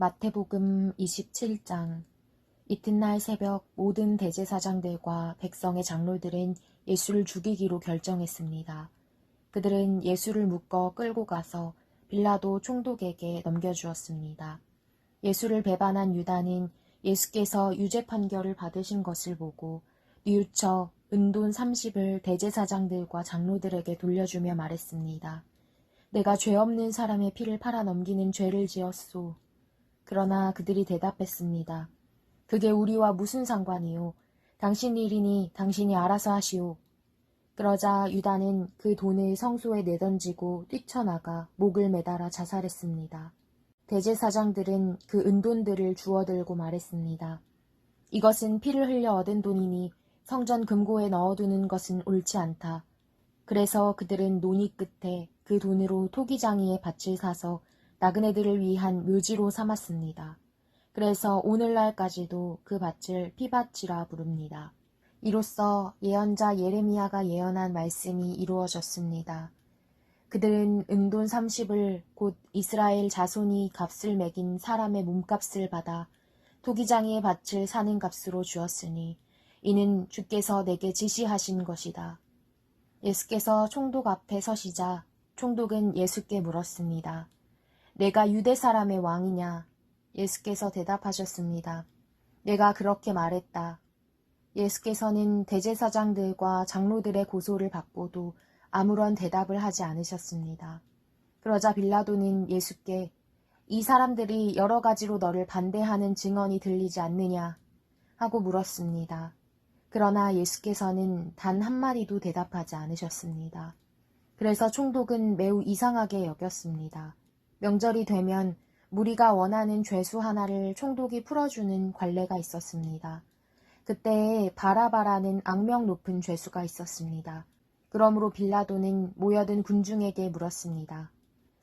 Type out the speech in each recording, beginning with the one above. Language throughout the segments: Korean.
마태복음 27장 이튿날 새벽 모든 대제사장들과 백성의 장로들은 예수를 죽이기로 결정했습니다. 그들은 예수를 묶어 끌고 가서 빌라도 총독에게 넘겨주었습니다. 예수를 배반한 유다는 예수께서 유죄 판결을 받으신 것을 보고 뉘우쳐 은돈 30을 대제사장들과 장로들에게 돌려주며 말했습니다. 내가 죄 없는 사람의 피를 팔아 넘기는 죄를 지었소. 그러나 그들이 대답했습니다. 그게 우리와 무슨 상관이요? 당신 일이니 당신이 알아서 하시오. 그러자 유다는 그 돈을 성소에 내던지고 뛰쳐나가 목을 매달아 자살했습니다. 대제사장들은 그 은돈들을 주워들고 말했습니다. 이것은 피를 흘려 얻은 돈이니 성전 금고에 넣어두는 것은 옳지 않다. 그래서 그들은 논의 끝에 그 돈으로 토기장이의 밭을 사서 나그네들을 위한 묘지로 삼았습니다. 그래서 오늘날까지도 그 밭을 피밭이라 부릅니다. 이로써 예언자 예레미야가 예언한 말씀이 이루어졌습니다. 그들은 은돈 30을 곧 이스라엘 자손이 값을 매긴 사람의 몸값을 받아 토기장이의 밭을 사는 값으로 주었으니 이는 주께서 내게 지시하신 것이다. 예수께서 총독 앞에 서시자 총독은 예수께 물었습니다. 내가 유대 사람의 왕이냐? 예수께서 대답하셨습니다. 내가 그렇게 말했다. 예수께서는 대제사장들과 장로들의 고소를 받고도 아무런 대답을 하지 않으셨습니다. 그러자 빌라도는 예수께 이 사람들이 여러 가지로 너를 반대하는 증언이 들리지 않느냐 하고 물었습니다. 그러나 예수께서는 단 한마디도 대답하지 않으셨습니다. 그래서 총독은 매우 이상하게 여겼습니다. 명절이 되면 무리가 원하는 죄수 하나를 총독이 풀어주는 관례가 있었습니다. 그때에 바라바라는 악명 높은 죄수가 있었습니다. 그러므로 빌라도는 모여든 군중에게 물었습니다.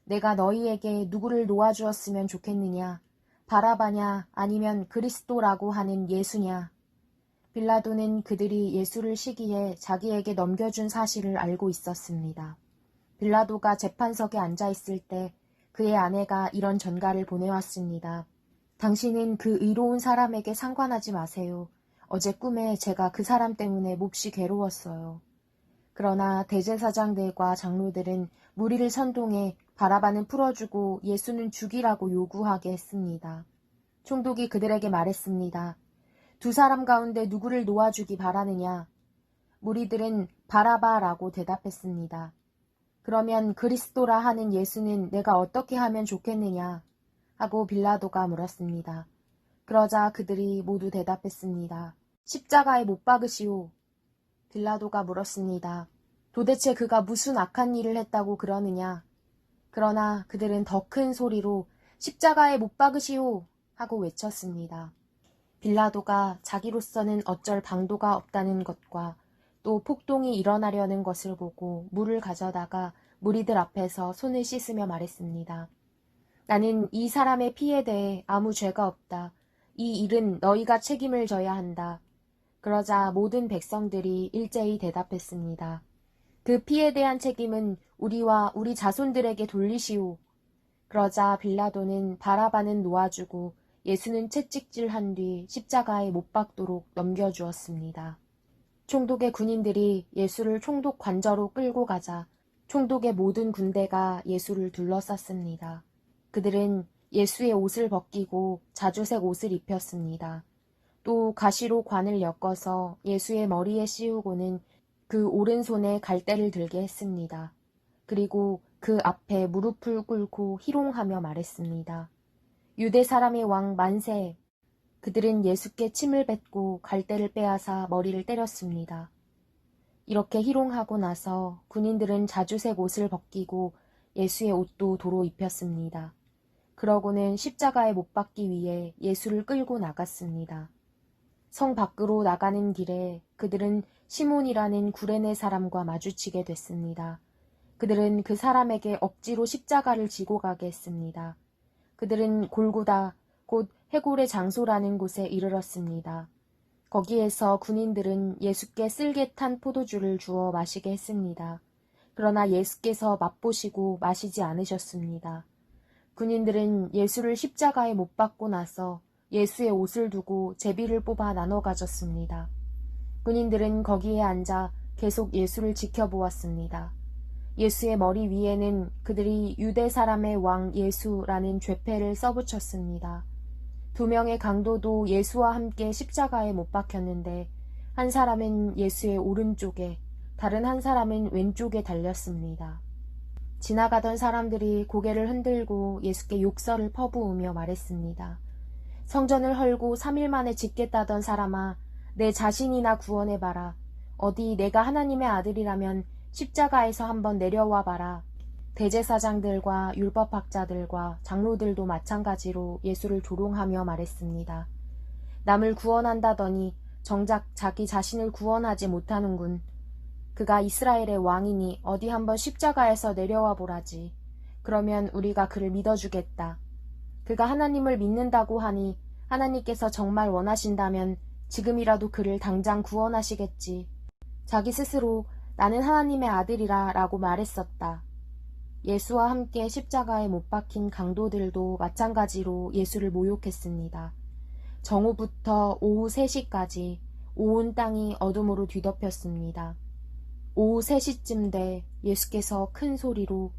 내가 너희에게 누구를 놓아주었으면 좋겠느냐? 바라바냐 아니면 그리스도라고 하는 예수냐? 빌라도는 그들이 예수를 시기에 자기에게 넘겨준 사실을 알고 있었습니다. 빌라도가 재판석에 앉아 있을 때 그의 아내가 이런 전가를 보내왔습니다. 당신은 그 의로운 사람에게 상관하지 마세요. 어제 꿈에 제가 그 사람 때문에 몹시 괴로웠어요. 그러나 대제사장들과 장로들은 무리를 선동해 바라바는 풀어주고 예수는 죽이라고 요구하게 했습니다. 총독이 그들에게 말했습니다. 두 사람 가운데 누구를 놓아주기 바라느냐? 무리들은 바라바라고 대답했습니다. 그러면 그리스도라 하는 예수는 내가 어떻게 하면 좋겠느냐? 하고 빌라도가 물었습니다. 그러자 그들이 모두 대답했습니다. 십자가에 못 박으시오. 빌라도가 물었습니다. 도대체 그가 무슨 악한 일을 했다고 그러느냐? 그러나 그들은 더 큰 소리로 십자가에 못 박으시오! 하고 외쳤습니다. 빌라도가 자기로서는 어쩔 방도가 없다는 것과 또 폭동이 일어나려는 것을 보고 물을 가져다가 무리들 앞에서 손을 씻으며 말했습니다. 나는 이 사람의 피에 대해 아무 죄가 없다. 이 일은 너희가 책임을 져야 한다. 그러자 모든 백성들이 일제히 대답했습니다. 그 피에 대한 책임은 우리와 우리 자손들에게 돌리시오. 그러자 빌라도는 바라바는 놓아주고 예수는 채찍질한 뒤 십자가에 못 박도록 넘겨주었습니다. 총독의 군인들이 예수를 총독 관저로 끌고 가자 총독의 모든 군대가 예수를 둘러쌌습니다. 그들은 예수의 옷을 벗기고 자주색 옷을 입혔습니다. 또 가시로 관을 엮어서 예수의 머리에 씌우고는 그 오른손에 갈대를 들게 했습니다. 그리고 그 앞에 무릎을 꿇고 희롱하며 말했습니다. 유대 사람의 왕 만세! 그들은 예수께 침을 뱉고 갈대를 빼앗아 머리를 때렸습니다. 이렇게 희롱하고 나서 군인들은 자주색 옷을 벗기고 예수의 옷도 도로 입혔습니다. 그러고는 십자가에 못 박기 위해 예수를 끌고 나갔습니다. 성 밖으로 나가는 길에 그들은 시몬이라는 구레네 사람과 마주치게 됐습니다. 그들은 그 사람에게 억지로 십자가를 지고 가게 했습니다. 그들은 골고다 곧 해골의 장소라는 곳에 이르렀습니다. 거기에서 군인들은 예수께 쓸개 탄 포도주를 주어 마시게 했습니다. 그러나 예수께서 맛보시고 마시지 않으셨습니다. 군인들은 예수를 십자가에 못 박고 나서 예수의 옷을 두고 제비를 뽑아 나눠 가졌습니다. 군인들은 거기에 앉아 계속 예수를 지켜보았습니다. 예수의 머리 위에는 그들이 유대 사람의 왕 예수라는 죄패를 써붙였습니다. 두 명의 강도도 예수와 함께 십자가에 못 박혔는데 한 사람은 예수의 오른쪽에 다른 한 사람은 왼쪽에 달렸습니다. 지나가던 사람들이 고개를 흔들고 예수께 욕설을 퍼부으며 말했습니다. 성전을 헐고 3일 만에 짓겠다던 사람아, 내 자신이나 구원해봐라. 어디 내가 하나님의 아들이라면 십자가에서 한번 내려와 봐라. 대제사장들과 율법학자들과 장로들도 마찬가지로 예수를 조롱하며 말했습니다. 남을 구원한다더니 정작 자기 자신을 구원하지 못하는군. 그가 이스라엘의 왕이니 어디 한번 십자가에서 내려와 보라지. 그러면 우리가 그를 믿어주겠다. 그가 하나님을 믿는다고 하니 하나님께서 정말 원하신다면 지금이라도 그를 당장 구원하시겠지. 자기 스스로 나는 하나님의 아들이라 라고 말했었다. 예수와 함께 십자가에 못 박힌 강도들도 마찬가지로 예수를 모욕했습니다. 정오부터 오후 3시까지 온 땅이 어둠으로 뒤덮였습니다. 오후 3시쯤 돼 예수께서 큰 소리로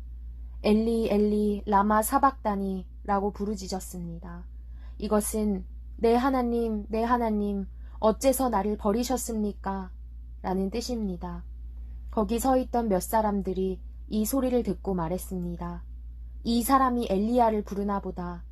엘리 엘리 라마 사박다니 라고 부르짖었습니다. 이것은 내 하나님 내 하나님 어째서 나를 버리셨습니까? 라는 뜻입니다. 거기 서 있던 몇 사람들이 이 소리를 듣고 말했습니다. 이 사람이 엘리야를 부르나 보다.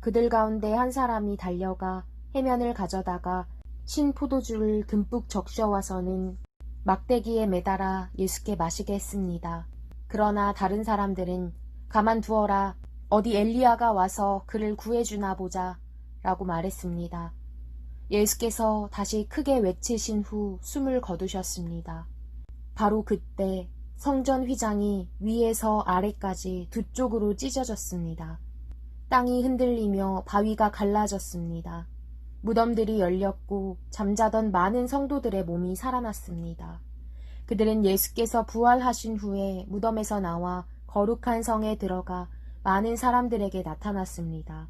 그들 가운데 한 사람이 달려가 해면을 가져다가 신 포도주를 듬뿍 적셔와서는 막대기에 매달아 예수께 마시게 했습니다. 그러나 다른 사람들은 가만두어라. 어디 엘리야가 와서 그를 구해주나 보자. 라고 말했습니다. 예수께서 다시 크게 외치신 후 숨을 거두셨습니다. 바로 그때 성전 휘장이 위에서 아래까지 두 쪽으로 찢어졌습니다. 땅이 흔들리며 바위가 갈라졌습니다. 무덤들이 열렸고 잠자던 많은 성도들의 몸이 살아났습니다. 그들은 예수께서 부활하신 후에 무덤에서 나와 거룩한 성에 들어가 많은 사람들에게 나타났습니다.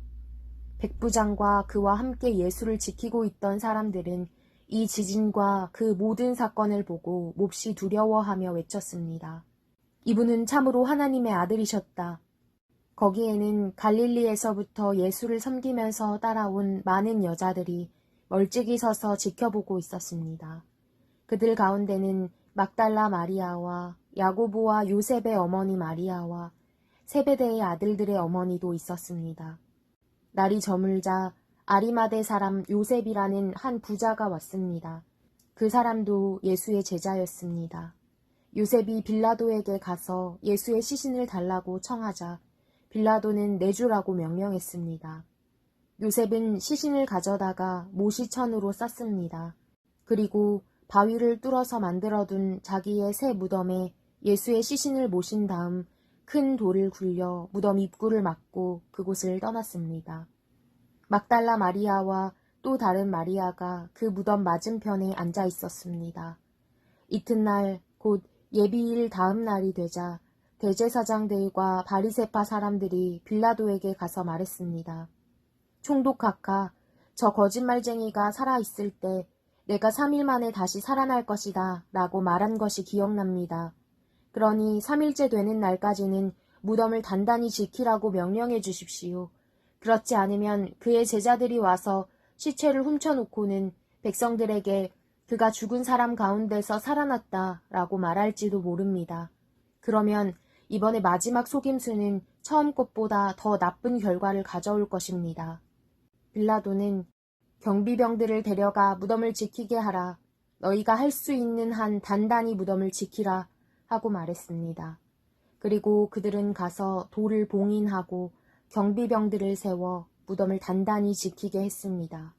백부장과 그와 함께 예수를 지키고 있던 사람들은 이 지진과 그 모든 사건을 보고 몹시 두려워하며 외쳤습니다. 이분은 참으로 하나님의 아들이셨다. 거기에는 갈릴리에서부터 예수를 섬기면서 따라온 많은 여자들이 멀찍이 서서 지켜보고 있었습니다. 그들 가운데는 막달라 마리아와 야고보와 요셉의 어머니 마리아와 세베대의 아들들의 어머니도 있었습니다. 날이 저물자 아리마대 사람 요셉이라는 한 부자가 왔습니다. 그 사람도 예수의 제자였습니다. 요셉이 빌라도에게 가서 예수의 시신을 달라고 청하자 빌라도는 내주라고 명령했습니다. 요셉은 시신을 가져다가 모시천으로 쌌습니다. 그리고 바위를 뚫어서 만들어둔 자기의 새 무덤에 예수의 시신을 모신 다음 큰 돌을 굴려 무덤 입구를 막고 그곳을 떠났습니다. 막달라 마리아와 또 다른 마리아가 그 무덤 맞은편에 앉아 있었습니다. 이튿날 곧 예비일 다음 날이 되자 대제사장들과 바리세파 사람들이 빌라도에게 가서 말했습니다. 총독 각하, 저 거짓말쟁이가 살아있을 때 내가 3일 만에 다시 살아날 것이다 라고 말한 것이 기억납니다. 그러니 3일째 되는 날까지는 무덤을 단단히 지키라고 명령해 주십시오. 그렇지 않으면 그의 제자들이 와서 시체를 훔쳐놓고는 백성들에게 그가 죽은 사람 가운데서 살아났다 라고 말할지도 모릅니다. 그러면 이번에 마지막 속임수는 처음 것보다 더 나쁜 결과를 가져올 것입니다. 빌라도는 경비병들을 데려가 무덤을 지키게 하라. 너희가 할 수 있는 한 단단히 무덤을 지키라 하고 말했습니다. 그리고 그들은 가서 돌을 봉인하고 경비병들을 세워 무덤을 단단히 지키게 했습니다.